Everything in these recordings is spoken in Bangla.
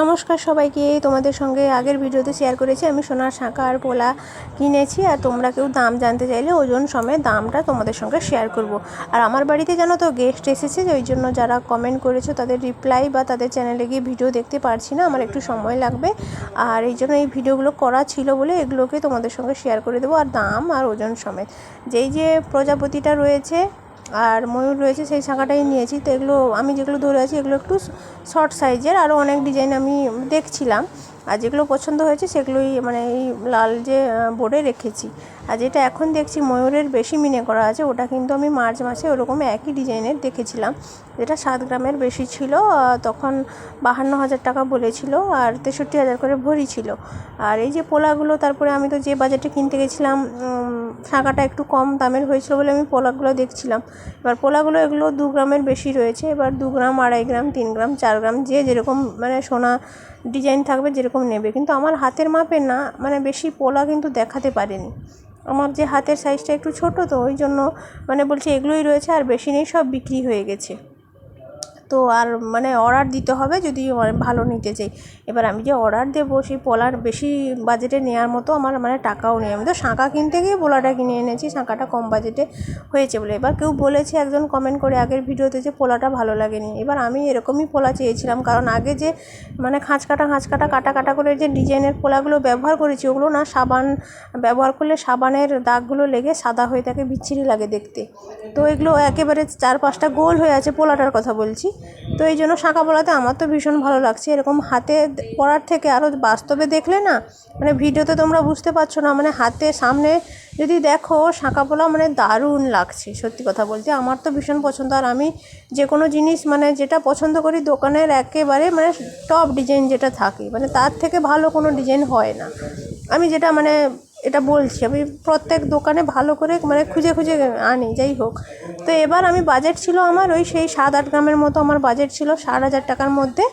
নমস্কার সবাইকে। তোমাদের সঙ্গে আগের ভিডিওতে শেয়ার করেছি, আমি সোনার শাঁখা আর পোলা কিনেছি, আর তোমরা কেউ দাম জানতে চাইলে ওজন সমেত দামটা তোমাদের সঙ্গে শেয়ার করব। আর আমার বাড়িতে জানো তো গেস্ট এসেছে ওই জন্য যারা কমেন্ট করেছ, তাদের রিপ্লাই বা তাদের চ্যানেলে গিয়ে ভিডিও দেখতে পারছি না, আমার একটু সময় লাগবে। আর এই জন্য এই ভিডিওগুলো করা ছিল বলে এগুলোকে তোমাদের সঙ্গে শেয়ার করে দেবো, আর দাম আর ওজন সমেত। যেই যে প্রজাপতিটা রয়েছে আর ময়ূর রয়েছে, সেই শাঁখাটাই নিয়েছি। তো এগুলো, আমি যেগুলো ধরে আছি, এগুলো একটু শর্ট সাইজের। আরও অনেক ডিজাইন আমি দেখছিলাম। আর যেগুলো পছন্দ হয়েছে, সেগুলোই মানে এই লাল যে বোর্ডে রেখেছি। আর যেটা এখন দেখছি ময়ূরের বেশি মিনে করা আছে, ওটা কিন্তু আমি মার্চ মাসে ওরকম একই ডিজাইনের দেখেছিলাম। যেটা সাত গ্রামের বেশি ছিল তখন বাহান্ন হাজার টাকা বলেছিল আর তেষট্টি হাজার করে ভরি ছিল। আর এই যে পোলাগুলো, তারপরে আমি তো যে বাজেটে কিনতে গেছিলাম শাঁখাটা একটু কম দামের হয়েছিল বলে আমি পোলাগুলো দেখছিলাম। এবার পোলাগুলো এগুলো দু গ্রামের বেশি রয়েছে, এবার দু গ্রাম, আড়াই গ্রাম, তিন গ্রাম, চার গ্রাম, যে যেরকম মানে সোনা ডিজাইন থাকবে যেরকম নেবে। কিন্তু আমার হাতের মাপের না মানে বেশি পোলা কিন্তু দেখাতে পারেনি। আমার যে হাতের সাইজটা একটু ছোটো তো, ওই জন্য মানে বলছে এগুলোই রয়েছে আর বেশি নেই, সব বিক্রি হয়ে গেছে। তো আর মানে অর্ডার দিতে হবে যদি ভালো নিতে চাই। এবার আমি যে অর্ডার দেবো সেই পলার বেশি বাজেটে নেওয়ার মতো আমার মানে টাকাও নেই। আমি তো শাঁখা কিনতে গিয়ে পোলাটা কিনে এনেছি, শাঁখাটা কম বাজেটে হয়েছে বলে। এবার কেউ বলেছে, একজন কমেন্ট করে আগের ভিডিওতে যে পোলাটা ভালো লাগেনি। এবার আমি এরকমই পোলা চেয়েছিলাম, কারণ আগে যে মানে খাঁচ কাটা খাঁচ কাটা কাটা কাটা করে যে ডিজাইনের পোলাগুলো ব্যবহার করেছি, ওগুলো না সাবান, ব্যবহার করলে সাবানের দাগগুলো লেগে সাদা হয়ে থাকে, বিচ্ছিরি লাগে দেখতে। তো এগুলো একেবারে চার পাঁচটা গোল হয়ে আছে পোলাটার কথা বলছি। তো এই জন্য শাঁখা পলাতে আমার তো ভীষণ ভালো লাগছে। এরকম হাতে পড়ার থেকে আরও বাস্তবে দেখলে না মানে ভিডিওতে তোমরা বুঝতে পারছ না মানে হাতে সামনে যদি দেখো শাঁখা পলা মানে দারুণ লাগছে, সত্যি কথা বলতে। আমার তো ভীষণ পছন্দ। আর আমি যে কোনো জিনিস মানে যেটা পছন্দ করি, দোকানের একেবারে মানে টপ ডিজাইন যেটা থাকে মানে তার থেকে ভালো কোনো ডিজাইন হয় না। আমি যেটা মানে এটা বলছি, আমি প্রত্যেক দোকানে ভালো করে মানে খুঁজে খুঁজে আনি, যাই হোক। তো এবার আমি বাজেট ছিল আমার ওই সেই সাত আট গ্রামের মতো আমার বাজেট ছিল, ষাট হাজার টাকার মধ্যে।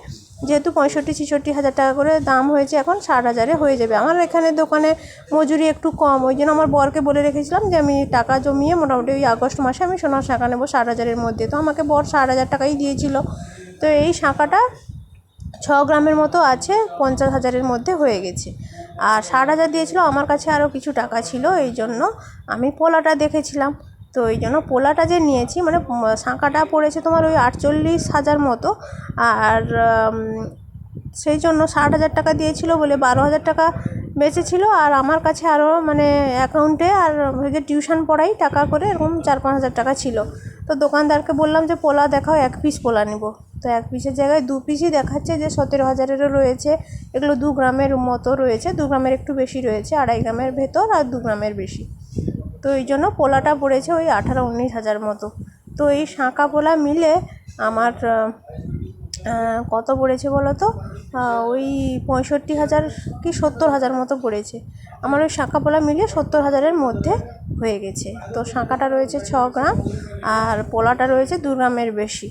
যেহেতু পঁয়ষট্টি, ছেষট্টি হাজার টাকা করে দাম হয়েছে, এখন ষাট হাজারে হয়ে যাবে। আমার এখানে দোকানে মজুরি একটু কম, ওই জন্য আমার বরকে বলে রেখেছিলাম যে আমি টাকা জমিয়ে মোটামুটি ওই আগস্ট মাসে আমি সোনার শাঁখা নেব ষাট হাজারের মধ্যে। তো আমাকে বর ষাট হাজার টাকাই দিয়েছিল। তো এই শাঁখাটা ছ গ্রামের মতো আছে, পঞ্চাশ হাজারের মধ্যে হয়ে গেছে। আর ষাট হাজার দিয়েছিল, আমার কাছে আরও কিছু টাকা ছিল, এই জন্য আমি পোলাটা দেখেছিলাম। তো ওই জন্য পোলাটা যে নিয়েছি মানে শাঁখাটা পড়েছে তোমার ওই আটচল্লিশ হাজার মতো। আর সেই জন্য ষাট হাজার টাকা দিয়েছিল বলে বারো হাজার টাকা বেঁচেছিলো। আর আমার কাছে আরও মানে অ্যাকাউন্টে আর যে টিউশন পড়াই, টাকা করে এরকম চার পাঁচ হাজার টাকা ছিল। তো দোকানদারকে বললাম যে, পোলা দেখাও, এক পিস পোলা নেব। তো এক পিসের জায়গায় দু পিসই দেখাচ্ছে যে সতেরো হাজারেরও রয়েছে। এগুলো দু গ্রামের মতো রয়েছে। দু গ্রামের একটু বেশি রয়েছে, আড়াই গ্রামের ভেতর আর দু গ্রামের বেশি। তো এই জন্য পোলাটা পড়েছে ওই আঠারো উনিশ হাজার মতো। তো এই শাঁখা পোলা মিলে আমার কত পড়েছে বলো তো? ওই পঁয়ষট্টি হাজার কি সত্তর হাজার মতো পড়েছে। আমার ওই শাঁখা পোলা মিলিয়ে সত্তর হাজারের মধ্যে হয়ে গেছে। তো শাঁখাটা রয়েছে ছ গ্রাম আর পোলাটা রয়েছে দু গ্রামের বেশি।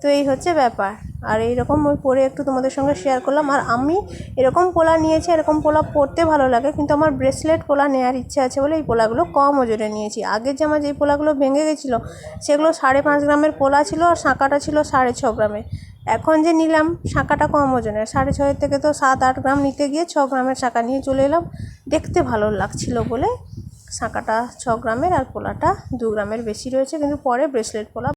তো এই হচ্ছে ব্যাপার। আর এইরকম ওই পরে একটু তোমাদের সঙ্গে শেয়ার করলাম। আর আমি এরকম পোলা নিয়েছি, এরকম পোলা পরতে ভালো লাগে, কিন্তু আমার ব্রেসলেট পোলা নেওয়ার ইচ্ছা আছে বলে এই পোলাগুলো কম ওজনে নিয়েছি। আগের যে আমার যেই পোলাগুলো ভেঙে গেছিল, সেগুলো সাড়ে পাঁচ গ্রামের পোলা ছিল আর শাঁকাটা ছিল সাড়ে ছ গ্রামের। এখন যে নিলাম শাঁকাটা কম ওজনের। সাড়ে ছয়ের থেকে তো সাত আট গ্রাম নিতে গিয়ে ছ গ্রামের শাঁকা নিয়ে চলে এলাম। দেখতে ভালো লাগছিল বলে শাঁকাটা ছ গ্রামের আর পোলাটা দু গ্রামের বেশি রয়েছে, কিন্তু পরে ব্রেসলেট পোলা